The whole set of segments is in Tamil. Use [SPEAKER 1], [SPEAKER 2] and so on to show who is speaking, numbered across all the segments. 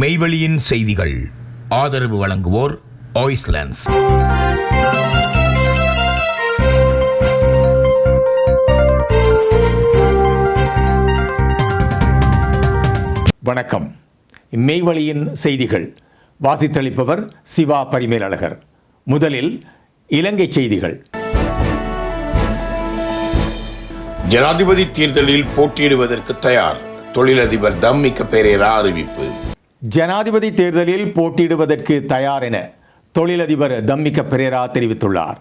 [SPEAKER 1] மெய்வெளியின் செய்திகள். ஆதரவு வழங்குவோர் ஆய்ஸ்லாண்ட்ஸ்
[SPEAKER 2] வணக்கம். மெய்வழியின் செய்திகள். வாசித்தளிப்பவர் சிவா பரிமேலழகர். முதலில் இலங்கை செய்திகள்.
[SPEAKER 1] ஜனாதிபதி தேர்தலில் போட்டியிடுவதற்கு தயார். தொழிலதிபர் தம்மிக்க பெரேரா அறிவிப்பு.
[SPEAKER 2] ஜனாதிபதி தேர்தலில் போட்டியிடுவதற்கு தயார் என தொழிலதிபர் தம்மிக்க பெரேரா தெரிவித்துள்ளார்.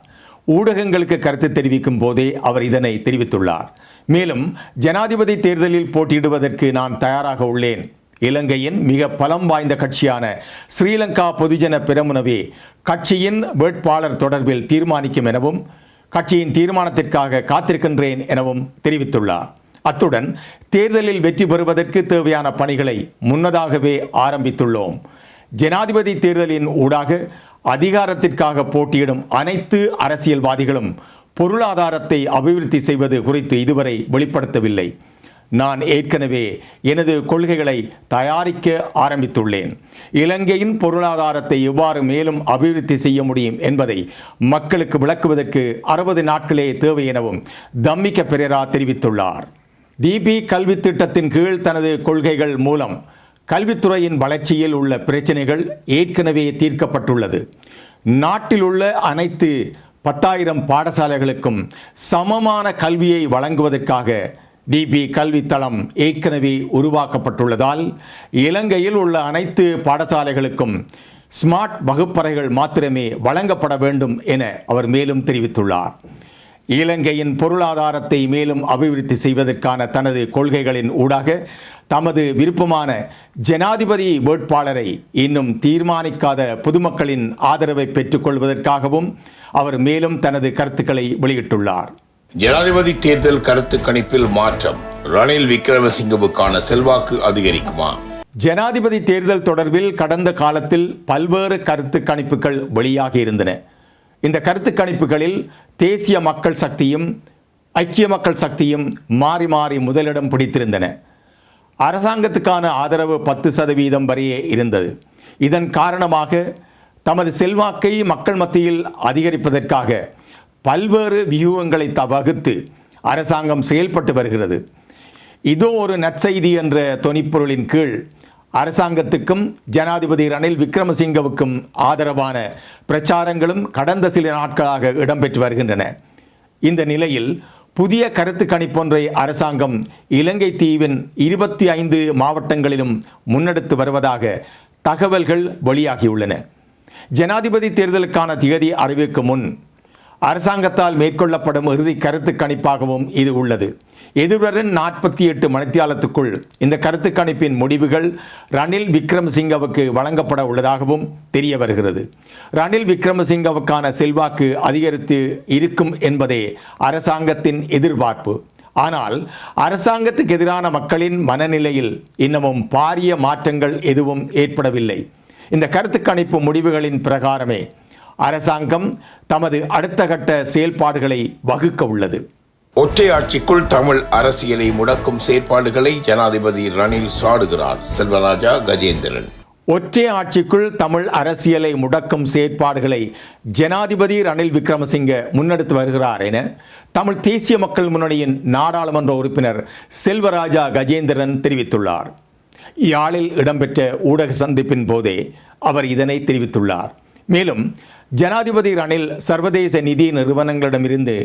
[SPEAKER 2] ஊடகங்களுக்கு கருத்து தெரிவிக்கும் போதே அவர் இதனை தெரிவித்துள்ளார். மேலும் ஜனாதிபதி தேர்தலில் போட்டியிடுவதற்கு நான் தயாராக உள்ளேன். இலங்கையின் மிக பலம் வாய்ந்த கட்சியான ஸ்ரீலங்கா பொதுஜன பெரமுனவே கட்சியின் வேட்பாளர் தொடர்பில் தீர்மானிக்கும் எனவும் கட்சியின் தீர்மானத்திற்காக காத்திருக்கின்றேன் எனவும் தெரிவித்துள்ளார். அத்துடன் தேர்தலில் வெற்றி பெறுவதற்கு தேவையான பணிகளை முன்னதாகவே ஆரம்பித்துள்ளோம். ஜனாதிபதி தேர்தலின் ஊடாக அதிகாரத்திற்காக போட்டியிடும் அனைத்து அரசியல்வாதிகளும் பொருளாதாரத்தை அபிவிருத்தி செய்வது குறித்து இதுவரை வெளிப்படுத்தவில்லை. நான் ஏற்கனவே எனது கொள்கைகளை தயாரிக்க ஆரம்பித்துள்ளேன். இலங்கையின் பொருளாதாரத்தை எவ்வாறு மேலும் அபிவிருத்தி செய்ய முடியும் என்பதை மக்களுக்கு விளக்குவதற்கு அறுபது நாட்களே தேவை எனவும் தம்மிக்க பெரேரா தெரிவித்துள்ளார். டிபி கல்வி திட்டத்தின் கீழ் தனது கொள்கைகள் மூலம் கல்வித்துறையின் வளர்ச்சியில் உள்ள பிரச்சனைகள் ஏற்கனவே தீர்க்கப்பட்டுள்ளது. நாட்டில் உள்ள அனைத்து பத்தாயிரம் பாடசாலைகளுக்கும் சமமான கல்வியை வழங்குவதற்காக டிபி கல்வித்தளம் ஏற்கனவே உருவாக்கப்பட்டுள்ளதால் இலங்கையில் உள்ள அனைத்து பாடசாலைகளுக்கும் ஸ்மார்ட் வகுப்பறைகள் மாத்திரமே வழங்கப்பட வேண்டும் என அவர் மேலும் தெரிவித்துள்ளார். இலங்கையின் பொருளாதாரத்தை மேலும் அபிவிருத்தி செய்வதற்கான தனது கொள்கைகளின் ஊடாக தமது விருப்பமான ஜனாதிபதி வேட்பாளரை இன்னும் தீர்மானிக்காத பொதுமக்களின் ஆதரவை பெற்றுக்கொள்வதற்காகவும் அவர் மேலும் தனது கருத்துக்களை வெளியிட்டுள்ளார்.
[SPEAKER 1] ஜனாதிபதி தேர்தல் கருத்து கணிப்பில் மாற்றம் ரணில் விக்ரமசிங்கவுக்கான செல்வாக்கு அதிகரிக்குமா?
[SPEAKER 2] ஜனாதிபதி தேர்தல் தொடர்பில் கடந்த காலத்தில் பல்வேறு கருத்து கணிப்புகள் வெளியாகி இருந்தன. இந்த கருத்து கணிப்புகளில் தேசிய மக்கள் சக்தியும் ஐக்கிய மக்கள் சக்தியும் மாறி மாறி முதலிடம் பிடித்திருந்தன. அரசாங்கத்துக்கான ஆதரவு பத்து சதவீதம் வரையே இருந்தது. இதன் காரணமாக தமது செல்வாக்கை மக்கள் மத்தியில் அதிகரிப்பதற்காக பல்வேறு வியூகங்களை த வகுத்து அரசாங்கம் செயல்பட்டு வருகிறது. இதோ ஒரு நற்செய்தி என்ற தொனிப்பொருளின் கீழ் அரசாங்கத்துக்கும் ஜனாதிபதி ரணில் விக்ரமசிங்கவுக்கும் ஆதரவான பிரச்சாரங்களும் கடந்த சில நாட்களாக இடம்பெற்று வருகின்றன. இந்த நிலையில் புதிய கருத்து கணிப்பொன்றை அரசாங்கம் இலங்கை தீவின் இருபத்தி ஐந்து மாவட்டங்களிலும் முன்னெடுத்து வருவதாக தகவல்கள் வெளியாகியுள்ளன. ஜனாதிபதி தேர்தலுக்கான திகதி அறிவிக்கும் முன் அரசாங்கத்தால் மேற்கொள்ளப்படும் இறுதி கருத்து கணிப்பாகவும் இது உள்ளது. எதிர்வரும் நாற்பத்தி எட்டு மணித்தியாலத்துக்குள் இந்த கருத்து கணிப்பின் முடிவுகள் ரணில் விக்ரமசிங்கவுக்கு வழங்கப்பட உள்ளதாகவும் தெரிய வருகிறது. ரணில் விக்ரமசிங்கவுக்கான செல்வாக்கு அதிகரித்து இருக்கும் என்பதே அரசாங்கத்தின் எதிர்பார்ப்பு. ஆனால் அரசாங்கத்துக்கு எதிரான மக்களின் மனநிலையில் இன்னமும் பாரிய மாற்றங்கள் எதுவும் ஏற்படவில்லை. இந்த கருத்து கணிப்பு முடிவுகளின் பிரகாரமே அரசாங்கம் தமது அடுத்த கட்ட செயல்பாடுகளை வகுக்க உள்ளது.
[SPEAKER 1] ஒற்றை ஆட்சிக்குள் தமிழ் அரசியலை முடக்கும் செயற்பாடுகளை ஜனாதிபதி ரணில் சாடுகிறார். செல்வராஜா கஜேந்திரன்.
[SPEAKER 2] ஒற்றை ஆட்சிக்குள் தமிழ் அரசியலை முடக்கும் செயற்பாடுகளை ஜனாதிபதி ரணில் விக்ரமசிங்கே முன்னெடுத்து வருகிறார் என தமிழ் தேசிய மக்கள் முன்னணியின் நாடாளுமன்ற உறுப்பினர் செல்வராஜா கஜேந்திரன் தெரிவித்துள்ளார். யாழில் இடம்பெற்ற ஊடக சந்திப்பின் போதே அவர் இதனை தெரிவித்துள்ளார். மேலும் ஜனாதிபதி ரணில் சர்வதேச நிதி நிறுவனங்களிடமிருந்து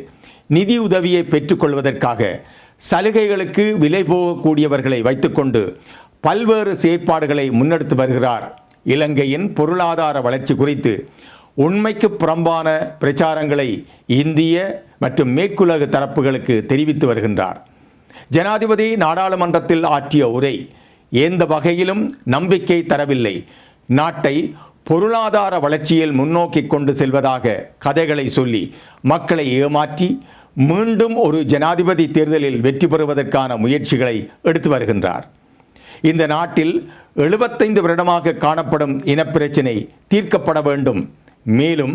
[SPEAKER 2] நிதி உதவியை பெற்றுக்கொள்வதற்காக சலுகைகளுக்கு விலை போகக்கூடியவர்களை வைத்துக்கொண்டு பல்வேறு செயற்பாடுகளை முன்னெடுத்து வருகிறார். இலங்கையின் பொருளாதார வளர்ச்சி குறித்து உண்மைக்கு புறம்பான பிரச்சாரங்களை இந்திய மற்றும் மேற்குலக தரப்புகளுக்கு தெரிவித்து வருகின்றார். ஜனாதிபதி நாடாளுமன்றத்தில் ஆற்றிய உரை எந்த வகையிலும் நம்பிக்கை தரவில்லை. நாட்டை பொருளாதார வளர்ச்சியில் முன்னோக்கி கொண்டு செல்வதாக கதைகளை சொல்லி மக்களை ஏமாற்றி மீண்டும் ஒரு ஜனாதிபதி தேர்தலில் வெற்றி பெறுவதற்கான முயற்சிகளை எடுத்து வருகின்றார். இந்த நாட்டில் எழுபத்தைந்து வருடமாக காணப்படும் இனப்பிரச்சினை தீர்க்கப்பட வேண்டும். மேலும்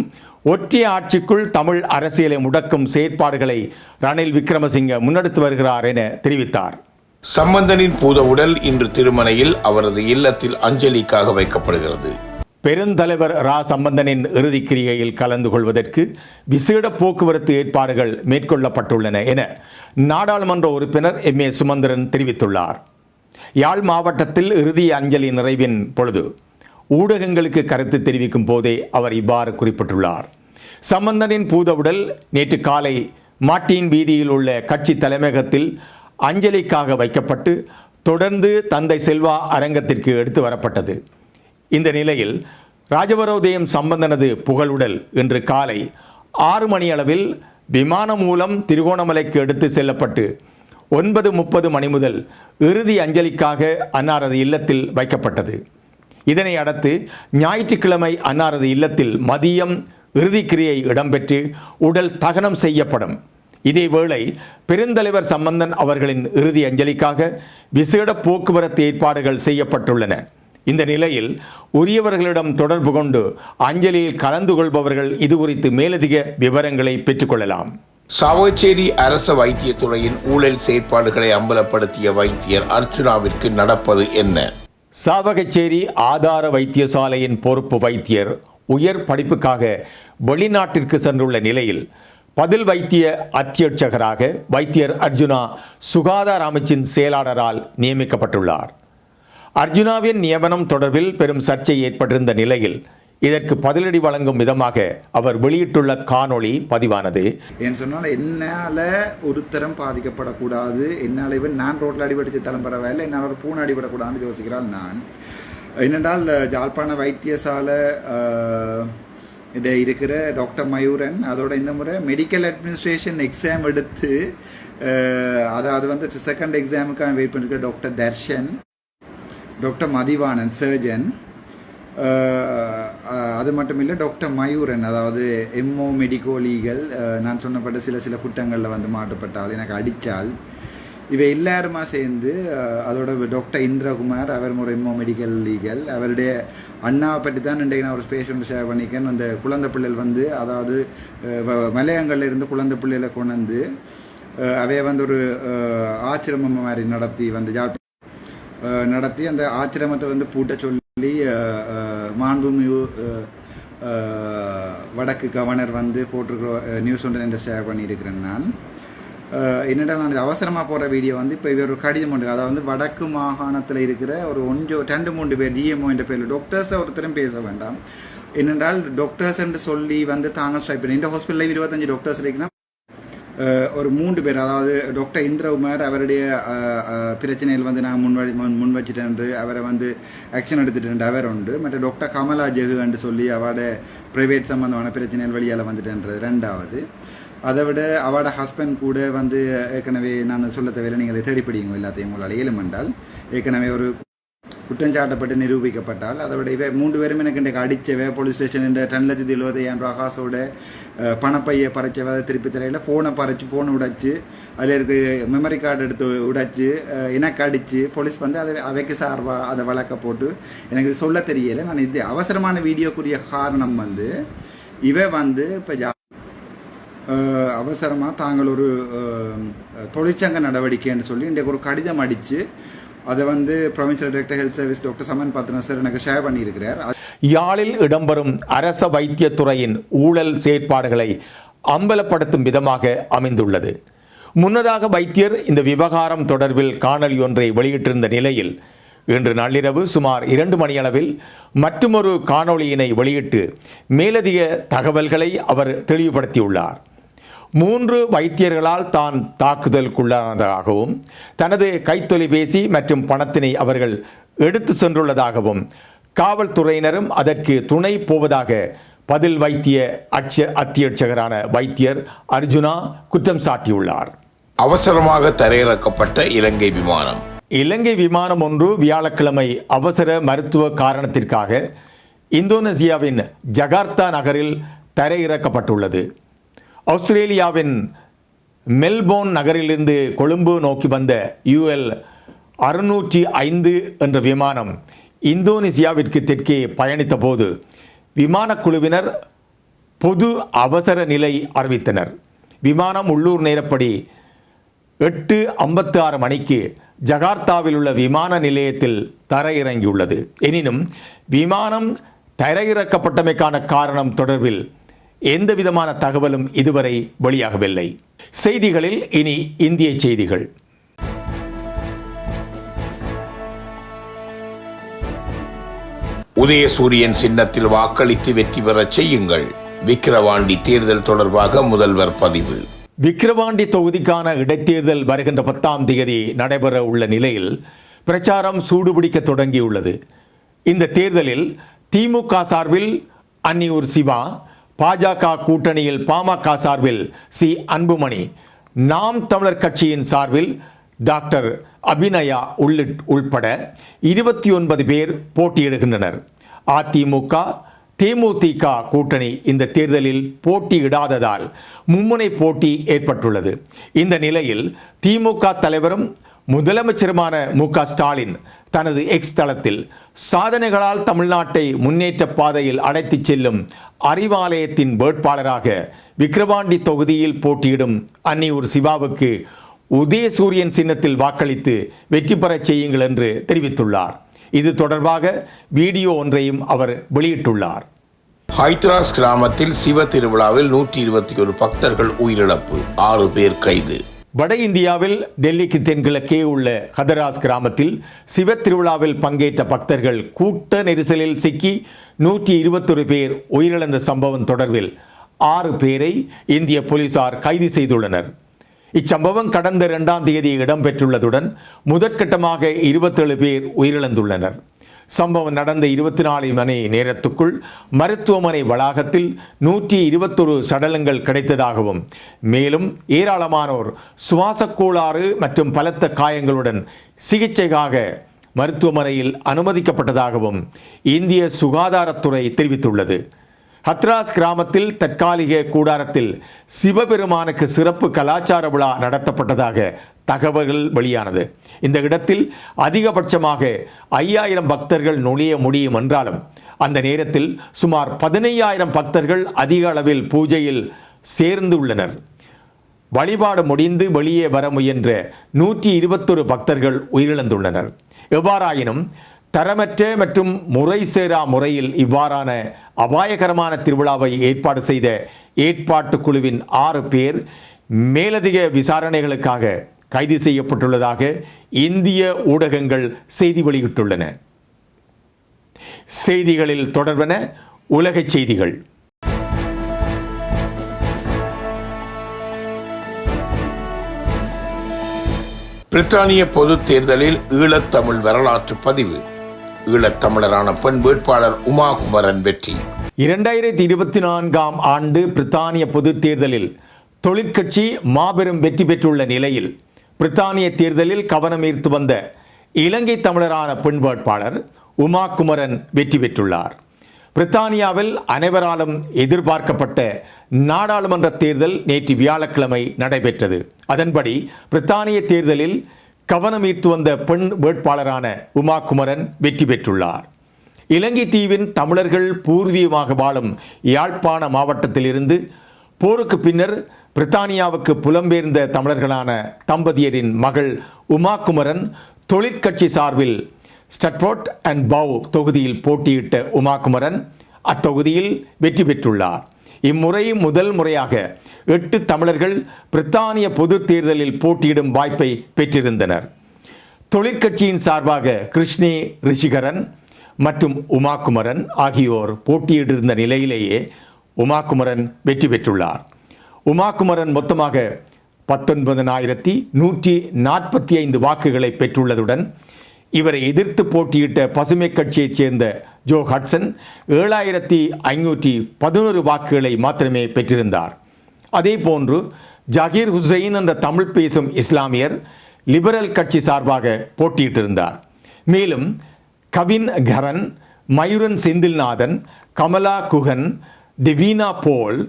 [SPEAKER 2] ஒற்றை ஆட்சிக்குள் தமிழ் அரசியலை முடக்கும் செயற்பாடுகளை ரணில் விக்ரமசிங்க முன்னெடுத்து வருகிறார் என தெரிவித்தார்.
[SPEAKER 1] சம்பந்தனின் பூத உடல் இன்று திருமணையில் அவரது இல்லத்தில் அஞ்சலிக்காக வைக்கப்படுகிறது.
[SPEAKER 2] பெருந்தலைவர் ரா. சம்பந்தனின் இறுதிக்கிரிகையில் கலந்து கொள்வதற்கு விசேட போக்குவரத்து ஏற்பாடுகள் மேற்கொள்ளப்பட்டுள்ளன என நாடாளுமன்ற உறுப்பினர் எம். ஏ. சுமந்திரன் தெரிவித்துள்ளார். யாழ் மாவட்டத்தில் இறுதி அஞ்சலி நிறைவின் பொழுது ஊடகங்களுக்கு கருத்து தெரிவிக்கும் போதே அவர் இவ்வாறு குறிப்பிட்டுள்ளார். சம்பந்தனின் பூதவுடல் நேற்று காலை மாட்டியின் வீதியில் உள்ள கட்சி தலைமையகத்தில் அஞ்சலிக்காக வைக்கப்பட்டு தொடர்ந்து தந்தை செல்வா அரங்கத்திற்கு எடுத்து வரப்பட்டது. இந்த நிலையில் ராஜபரோதயம் சம்பந்தனது புகழுடல் இன்று காலை ஆறு மணி அளவில் விமானம் மூலம் திருகோணமலைக்கு எடுத்து செல்லப்பட்டு ஒன்பது முப்பது மணி முதல் இறுதி அஞ்சலிக்காக அன்னாரது இல்லத்தில் வைக்கப்பட்டது. இதனை அடுத்து ஞாயிற்றுக்கிழமை அன்னாரது இல்லத்தில் மதியம் இறுதிக்கிரியை இடம்பெற்று உடல் தகனம் செய்யப்படும். இதேவேளை பெருந்தலைவர் சம்பந்தன் அவர்களின் இறுதி அஞ்சலிக்காக விசேட போக்குவரத்து ஏற்பாடுகள் செய்யப்பட்டுள்ளன. இந்த நிலையில் உரியவர்களிடம் தொடர்பு கொண்டு அஞ்சலியில் கலந்து கொள்பவர்கள் இது குறித்து மேலதிக விவரங்களை பெற்றுக்கொள்ளலாம்.
[SPEAKER 1] சாவகச்சேரி அரச வைத்தியத்துறையின் ஊழல் செயற்பாடுகளை அம்பலப்படுத்திய வைத்தியர் அர்ச்சுனாவிற்கு நடப்பது என்ன?
[SPEAKER 2] சாவகச்சேரி ஆதார வைத்தியசாலையின் பொறுப்பு வைத்தியர் உயர் படிப்புக்காக வெளிநாட்டிற்கு சென்றுள்ள நிலையில் பதில் வைத்திய அத்தியட்சகராக வைத்தியர் அர்ஜுனா சுகாதார அமைச்சின் செயலாளரால் நியமிக்கப்பட்டுள்ளார். அர்ஜுனாவின் நியமனம் தொடர்பில் பெரும் சர்ச்சை ஏற்பட்டிருந்த நிலையில் இதற்கு பதிலடி வழங்கும் விதமாக அவர் வெளியிட்டுள்ள காணொளி பதிவானது.
[SPEAKER 3] ஏன் சொன்னால் என்னால் ஒருத்தரம் பாதிக்கப்படக்கூடாது என்னால் இவன் நான் ரோட்டில் அடிபடிச்சு தரம் பரவாயில்லை என்னால் ஒரு பூனை அடிபடக்கூடாதுன்னு யோசிக்கிறாள் நான். என்னென்றால் ஜாழ்ப்பாண வைத்தியசாலை இதை இருக்கிற டாக்டர் மயூரன் அதோட இந்த முறை மெடிக்கல் அட்மினிஸ்ட்ரேஷன் எக்ஸாம் எடுத்து அதாவது வந்து செகண்ட் எக்ஸாமுக்கான வெயிட் பண்ணிருக்க doctor Darshan doctor Mathivanan surgeon அது மட்டும் இல்லை டாக்டர் மயூரன் அதாவது எம்ஓ மெடிக்கோ லீகல் நான் சொன்னப்பட்ட சில சில குற்றங்களில் வந்து மாட்டுப்பட்டால் எனக்கு அடித்தால் இவை எல்லாருமா சேர்ந்து uh, அதோட டாக்டர் இந்திரகுமார் அவர் ஒரு எம்ஓ மெடிக்கல் லீகல் அவருடைய அண்ணாவை பற்றி தான் இன்றைக்கு நான் ஒரு ஸ்பேஸ் ஒன்று ஷேர் பண்ணிக்கேன். அந்த குழந்தை பிள்ளைகள் வந்து அதாவது uh, மலையங்கள்ல இருந்து குழந்தை பிள்ளைகளை கொண்டு வந்து uh, அவைய வந்து ஒரு ஆச்சிரமம் மாதிரி நடத்தி வந்து யாழ் நடத்தி அந்த ஆச்சிரமத்தை வந்து பூட்ட சொல்லி அஹ், மாண்புமிகு வடக்கு கவர்னர் வந்து போட்டிருக்கிற நியூஸ் ஒன்று என்று ஷேர் பண்ணியிருக்கிறேன் நான் என்னடா நான் இது அவசரமாக போகிற வீடியோ வந்து இப்போ இவர் ஒரு கடிதம் ஒன்று அதாவது வந்து வடக்கு மாகாணத்தில் இருக்கிற ஒரு ஒன்றோ ரெண்டு மூன்று பேர் டிஎம்ஓ என்ற பேரில் டாக்டர்ஸை ஒருத்தரும் பேச வேண்டாம் என்னென்றால் டாக்டர்ஸ் என்று சொல்லி வந்து தாங்கள் ஸ்ட்ரைக் பண்ணி இந்த ஹாஸ்பிட்டலில் இருபத்தஞ்சு டாக்டர்ஸ் இருக்குன்னா ஒரு மூன்று பேர் அதாவது டாக்டர் இந்திரகுமார் அவருடைய பிரச்சனையில் வந்து நான் முன்வடி முன் முன் வச்சுட்டேன் அவரை வந்து ஆக்ஷன் எடுத்துட்டேன் அவர் உண்டு. மற்ற டாக்டர் கமலா ஜெகு என்று சொல்லி அவட பிரைவேட் சம்பந்தமான பிரச்சனைகள் வழியால் வந்துட்டேன்றது ரெண்டாவது. அதை விட அவட ஹஸ்பண்ட் கூட வந்து ஏற்கனவே நான் சொல்ல தேவையில்லை நீங்கள் தேடி பிடிங்க எல்லாத்தையும் உங்களால். ஏழுமென்றால் ஏற்கனவே ஒரு குற்றஞ்சாட்டப்பட்டு நிரூபிக்கப்பட்டால் அதோட இவை இவ மூன்று பேரும் எனக்கு இன்றைக்கு அடித்தவை. போலீஸ் ஸ்டேஷன் இந்த ரெண்டு லட்சத்தி எழுபத்தையாயிரம் ரூபா காசோட பணப்பையை பறைச்சவை அதை திருப்பி தரையில் ஃபோனை பறைச்சு ஃபோனை உடைச்சு அதில் இருக்க மெமரி கார்டு எடுத்து உடைச்சு எனக்கு அடித்து போலீஸ் வந்து அதை அவைக்கு சார்பாக அதை வழக்க போட்டு எனக்கு இது சொல்ல தெரியலை. நான் இது அவசரமான வீடியோக்குரிய காரணம் வந்து இவ வந்து இப்போ அவசரமாக தாங்கள் ஒரு தொழிற்சங்க நடவடிக்கைன்னு சொல்லி இன்றைக்கு ஒரு கடிதம் அடித்து அதை வந்து provincial director health service doctor Saman Pathirana sir எனக்கு ஷேர் பண்ணியிருக்கிறார்.
[SPEAKER 2] யாழில் இடம்பெறும் அரச வைத்தியத்துறையின் ஊழல் செயற்பாடுகளை அம்பலப்படுத்தும் விதமாக அமைந்துள்ளது. முன்னதாக வைத்தியர் இந்த விவகாரம் தொடர்பில் காணொலி ஒன்றை வெளியிட்டிருந்த நிலையில் இன்று நள்ளிரவு சுமார் இரண்டு மணியளவில் மற்றுமொரு காணொளியினை வெளியிட்டு மேலதிக தகவல்களை அவர் தெளிவுபடுத்தியுள்ளார். மூன்று வைத்தியர்களால் தான் தாக்குதலுக்குள்ளானதாகவும் தனது கைத்தொலைபேசி மற்றும் பணத்தினை அவர்கள் எடுத்து சென்றுள்ளதாகவும் காவல்துறையினரும் அதற்கு துணை போவதாக பதில் வைத்திய அட்ச அத்தியட்சகரான வைத்தியர் அர்ஜுனா குற்றம் சாட்டியுள்ளார்.
[SPEAKER 1] அவசரமாக தரையிறக்கப்பட்ட இலங்கை விமானம்.
[SPEAKER 2] இலங்கை விமானம் ஒன்று வியாழக்கிழமை அவசர மருத்துவ காரணத்திற்காக இந்தோனேசியாவின் ஜகார்த்தா நகரில் தரையிறக்கப்பட்டுள்ளது. ஆஸ்திரேலியாவின் மெல்போர்ன் நகரிலிருந்து கொழும்பு நோக்கி வந்த யுஎல் அறுநூற்றி ஐந்து என்ற விமானம் இந்தோனேசியாவிற்கு தெற்கே பயணித்த போது விமானக்குழுவினர் பொது அவசர நிலை அறிவித்தனர். விமானம் உள்ளூர் நேரப்படி எட்டு ஐம்பத்தி ஆறு மணிக்கு ஜகார்த்தாவில் உள்ள விமான நிலையத்தில் தரையிறங்கியுள்ளது. எனினும் விமானம் தரையிறக்கப்பட்டமைக்கான காரணம் தொடர்பில் எந்த விதமான தகவலும் இதுவரை வெளியாகவில்லை. செய்திகளில் இனி இந்திய செய்திகள்.
[SPEAKER 1] உதயசூரியன் சின்னத்தில் வாக்களித்து வெற்றி பெறச் செய்யுங்கள். விக்கிரவாண்டி தேர்தல் தொடர்பாக முதல்வர் பதிவு.
[SPEAKER 2] விக்கிரவாண்டி தொகுதிக்கான இடைத்தேர்தல் வருகின்ற பத்தாம் தேதி நடைபெற உள்ள நிலையில் பிரச்சாரம் சூடுபிடிக்க தொடங்கியுள்ளது. இந்த தேர்தலில் திமுக சார்பில் அன்னியூர் சிவா பாஜக கூட்டணியில் பாமக சார்பில் சி. அன்புமணி. நாம் தமிழர் கட்சியின் சார்பில் டாக்டர் அபிநயா உள்ளிட் உள்பட இருபத்தி ஒன்பது பேர் போட்டியிடுகின்றனர். அதிமுக தேமுதிக கூட்டணி இந்த தேர்தலில் போட்டியிடாததால் மும்முனை போட்டி ஏற்பட்டுள்ளது. இந்த நிலையில் திமுக தலைவரும் முதலமைச்சருமான மு க ஸ்டாலின் தனது எக்ஸ் தளத்தில் சாதனைகளால் தமிழ்நாட்டை முன்னேற்ற பாதையில் அழைத்துச் செல்லும் அறிவாலயத்தின் வேட்பாளராக விக்கிரவாண்டி தொகுதியில் போட்டியிடும் அன்னியூர் சிவாவுக்கு உதயசூரியன் சின்னத்தில் வாக்களித்து வெற்றி பெறச் செய்யுங்கள் என்று தெரிவித்துள்ளார். இது தொடர்பாக வீடியோ ஒன்றையும் அவர் வெளியிட்டுள்ளார்.
[SPEAKER 1] ஹைத்ராஸ் கிராமத்தில் சிவ திருவிழாவில் நூற்றி இருபத்தி ஒரு பக்தர்கள் உயிரிழப்பு. ஆறு பேர் கைது.
[SPEAKER 2] வட இந்தியாவில் டெல்லிக்கு தென்கிழக்கே உள்ள ஹதராஸ் கிராமத்தில் சிவ திருவிழாவில் பங்கேற்ற பக்தர்கள் கூட்ட நெரிசலில் சிக்கி நூற்றி இருபத்தொரு பேர் உயிரிழந்த சம்பவம் தொடர்பில் ஆறு பேரை இந்திய போலீசார் கைது செய்துள்ளனர். இச்சம்பவம் கடந்த இரண்டாம் தேதி இடம்பெற்றுள்ளதுடன் முதற்கட்டமாக இருபத்தேழு பேர் உயிரிழந்துள்ளனர். சம்பவம் நடந்த இருபத்தி நாலு மணி நேரத்துக்குள் மருத்துவமனை வளாகத்தில் நூற்றி இருபத்தொரு சடலங்கள் கிடைத்ததாகவும் மேலும் ஏராளமானோர் சுவாசக் கோளாறு மற்றும் பலத்த காயங்களுடன் சிகிச்சைக்காக மருத்துவமனையில் அனுமதிக்கப்பட்டதாகவும் இந்திய சுகாதாரத்துறை தெரிவித்துள்ளது. ஹத்ராஸ் கிராமத்தில் தற்காலிக கூடாரத்தில் சிவபெருமானுக்கு சிறப்பு கலாச்சார விழா நடத்தப்பட்டதாக தகவல்கள் வெளியானது. இந்த இடத்தில் அதிகபட்சமாக ஐயாயிரம் பக்தர்கள் நுழைய முடியும் என்றாலும் அந்த நேரத்தில் சுமார் பதினையாயிரம் பக்தர்கள் அதிக அளவில் பூஜையில் சேர்ந்துள்ளனர். வழிபாடு முடிந்து வெளியே வர முயன்ற நூற்றி இருபத்தொரு பக்தர்கள் உயிரிழந்துள்ளனர். எவ்வாறாயினும் தரமற்ற மற்றும் முறை சேரா முறையில் இவ்வாறான அபாயகரமான திருவிழாவை ஏற்பாடு செய்த ஏற்பாட்டு குழுவின் ஆறு பேர் மேலதிக விசாரணைகளுக்காக கைது செய்யப்பட்டுள்ளதாக இந்திய ஊடகங்கள் செய்தி வெளியிட்டுள்ளன. செய்திகளில் தொடர்பன உலகச் செய்திகள்.
[SPEAKER 1] பிரித்தானிய பொதுத் தேர்தலில் ஈழத்தமிழ் வரலாற்று பதிவு. ஈழத்தமிழரான பெண் வேட்பாளர் உமா குமரன் வெற்றி.
[SPEAKER 2] இரண்டாயிரத்தி இருபத்தி நான்காம் ஆண்டு பிரித்தானிய பொதுத் தேர்தலில் தொழிற்கட்சி மாபெரும் வெற்றி பெற்றுள்ள நிலையில் பிரித்தானிய தேர்தலில் கவனம் ஈர்த்து வந்த இலங்கை தமிழரான பெண் வேட்பாளர் உமா குமரன் வெற்றி பெற்றுள்ளார். பிரித்தானியாவில் அனைவராலும் எதிர்பார்க்கப்பட்ட நாடாளுமன்ற தேர்தல் நேற்று வியாழக்கிழமை நடைபெற்றது. அதன்படி பிரித்தானிய தேர்தலில் கவனம் ஈர்த்து வந்த பெண் வேட்பாளரான உமா குமரன் வெற்றி பெற்றுள்ளார். இலங்கை தீவின் தமிழர்கள் பூர்வீகமாக வாழும் யாழ்ப்பாண மாவட்டத்திலிருந்து போருக்கு பின்னர் பிரித்தானியாவுக்கு புலம்பெயர்ந்த தமிழர்களான தம்பதியரின் மகள் உமா குமரன் தொழிற்கட்சி சார்பில் ஸ்டட்ஃபோர்ட் அண்ட் பவ் தொகுதியில் போட்டியிட்ட உமா குமரன் அத்தொகுதியில் வெற்றி பெற்றுள்ளார். இம்முறை முதல் முறையாக எட்டு தமிழர்கள் பிரித்தானிய பொதுத் தேர்தலில் போட்டியிடும் வாய்ப்பை பெற்றிருந்தனர். தொழிற்கட்சியின் சார்பாக கிருஷ்ணி ரிஷிகரன் மற்றும் உமாகுமரன் ஆகியோர் போட்டியிட்டிருந்த நிலையிலேயே உமாகுமரன் வெற்றி பெற்றுள்ளார். உமாகுமரன் மொத்தமாக பத்தொன்பதனாயிரத்தி நூற்றி நாற்பத்தி ஐந்து வாக்குகளை பெற்றுள்ளதுடன் இவரை எதிர்த்து போட்டியிட்ட பசுமை கட்சியைச் சேர்ந்த ஜோ ஹட்சன் ஏழாயிரத்தி ஐநூற்றி பதினோரு வாக்குகளை மாத்திரமே பெற்றிருந்தார். அதே போன்று ஜகீர் ஹுசைன் என்ற தமிழ் பேசும் இஸ்லாமியர் லிபரல் கட்சி சார்பாக போட்டியிட்டிருந்தார். மேலும் கவின் கரன் மயூரன் செந்தில்நாதன் கமலா குகன் டிவீனா போல்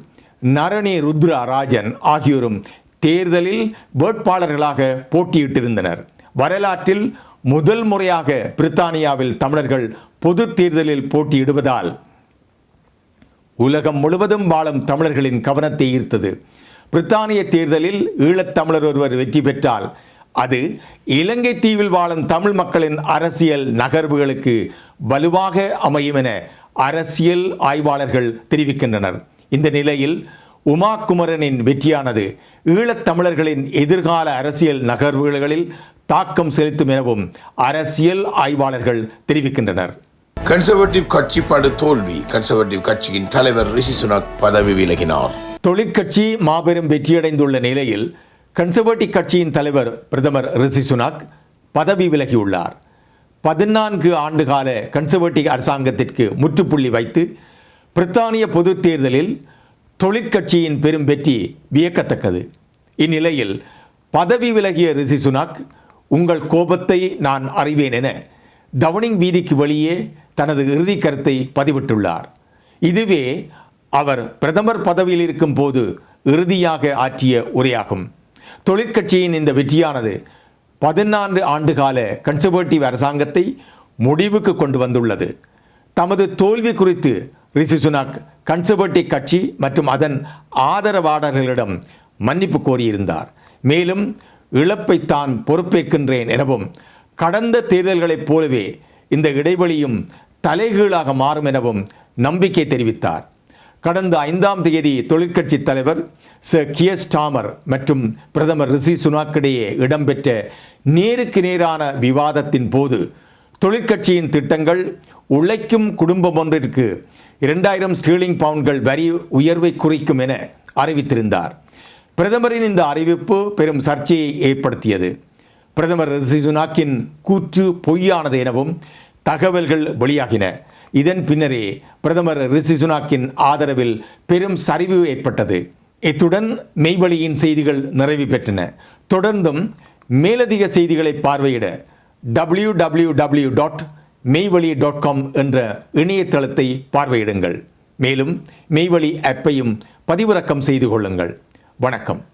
[SPEAKER 2] நரணி ருத்ரா ராஜன் ஆகியோரும் தேர்தலில் வேட்பாளர்களாக போட்டியிட்டிருந்தனர். வரலாற்றில் முதல் முறையாக பிரித்தானியாவில் தமிழர்கள் பொது தேர்தலில் போட்டியிடுவதால் உலகம் முழுவதும் வாழும் தமிழர்களின் கவனத்தை ஈர்த்தது. பிரித்தானிய தேர்தலில் ஈழத்தமிழர் ஒருவர் வெற்றி பெற்றால் அது இலங்கை தீவில் வாழும் தமிழ் மக்களின் அரசியல் நகர்வுகளுக்கு வலுவாக அமையும் என அரசியல் ஆய்வாளர்கள் தெரிவிக்கின்றனர். இந்த நிலையில் உமா குமரனின் வெற்றியானது ஈழத்தமிழர்களின் எதிர்கால அரசியல் நகர்வுகளில் தாக்கம் செலுத்தும் எனவும் அரசியல் ஆய்வாளர்கள் தெரிவிக்கின்றனர்.
[SPEAKER 1] கன்சர்வேட்டிவ் கட்சி படு தோல்வி. கன்சர்வேட்டிவ் கட்சியின் தலைவர் ரிஷி சுனக் பதவி விலகினார்.
[SPEAKER 2] தொழிற்கட்சி மாபெரும் வெற்றியடைந்துள்ள நிலையில் கன்சர்வேட்டிவ் கட்சியின் தலைவர் பிரதமர் ரிஷி சுனாக் பதவி விலகியுள்ளார். பதினான்கு ஆண்டுகால கன்சர்வேட்டிவ் அரசாங்கத்திற்கு முற்றுப்புள்ளி வைத்து பிரித்தானிய பொதுத் தேர்தலில் தொழிற்கட்சியின் பெரும் வெற்றி வியக்கத்தக்கது. இந்நிலையில் பதவி விலகிய ரிஷி சுனாக் உங்கள் கோபத்தை நான் அறிவேன் என டவுனிங் வீதிக்கு வெளியே தனது இறுதி கருத்தை பதிவிட்டுள்ளார். இதுவே அவர் பிரதமர் பதவியில் இருக்கும் போது இறுதியாக ஆற்றிய உரையாகும். தொழிற்கட்சியின் இந்த வெற்றியானது பதினான்கு ஆண்டுகால கன்சர்வேட்டிவ் அரசாங்கத்தை முடிவுக்கு கொண்டு வந்துள்ளது. தமது தோல்வி குறித்து ரிஷி சுனாக் கன்சர்வேட்டிவ் கட்சி மற்றும் அதன் ஆதரவாளர்களிடம் மன்னிப்பு கோரியிருந்தார். மேலும் இழப்பை தான் பொறுப்பேற்கின்றேன் எனவும் கடந்த தேர்தல்களைப் போலவே இந்த இடைவெளியும் தலைகீழாக மாறும் எனவும் நம்பிக்கை தெரிவித்தார். கடந்த ஐந்தாம் தேதி தொழிற்கட்சி தலைவர் சர் கியஸ் டாமர் மற்றும் பிரதமர் ரிஷி சுனாக் இடையே இடம்பெற்ற நேருக்கு நேரான விவாதத்தின் போது தொழிற்கட்சியின் திட்டங்கள் உழைக்கும் குடும்பம் ஒன்றிற்கு இரண்டாயிரம் ஸ்டீலிங் பவுண்ட்கள் வரி உயர்வை குறிக்கும் என அறிவித்திருந்தார். பிரதமரின் இந்த அறிவிப்பு பெரும் சர்ச்சையை ஏற்படுத்தியது. பிரதமர் ரிஷி சுனாக்கின் கூற்று பொய்யானது எனவும் தகவல்கள் வெளியாகின. இதன் பின்னரே பிரதமர் ரிஷி சுனாக்கின் ஆதரவில் பெரும் சரிவு ஏற்பட்டது. இத்துடன் மெய்வழியின் செய்திகள் நிறைவு பெற்றன. தொடர்ந்தும் மேலதிக செய்திகளை பார்வையிட W W W dot Meivazhi dot com என்ற இணையதளத்தை பார்வையிடுங்கள். மேலும் மெய்வழி ஆப்பையும் பதிவிறக்கம் செய்து கொள்ளுங்கள். வணக்கம்.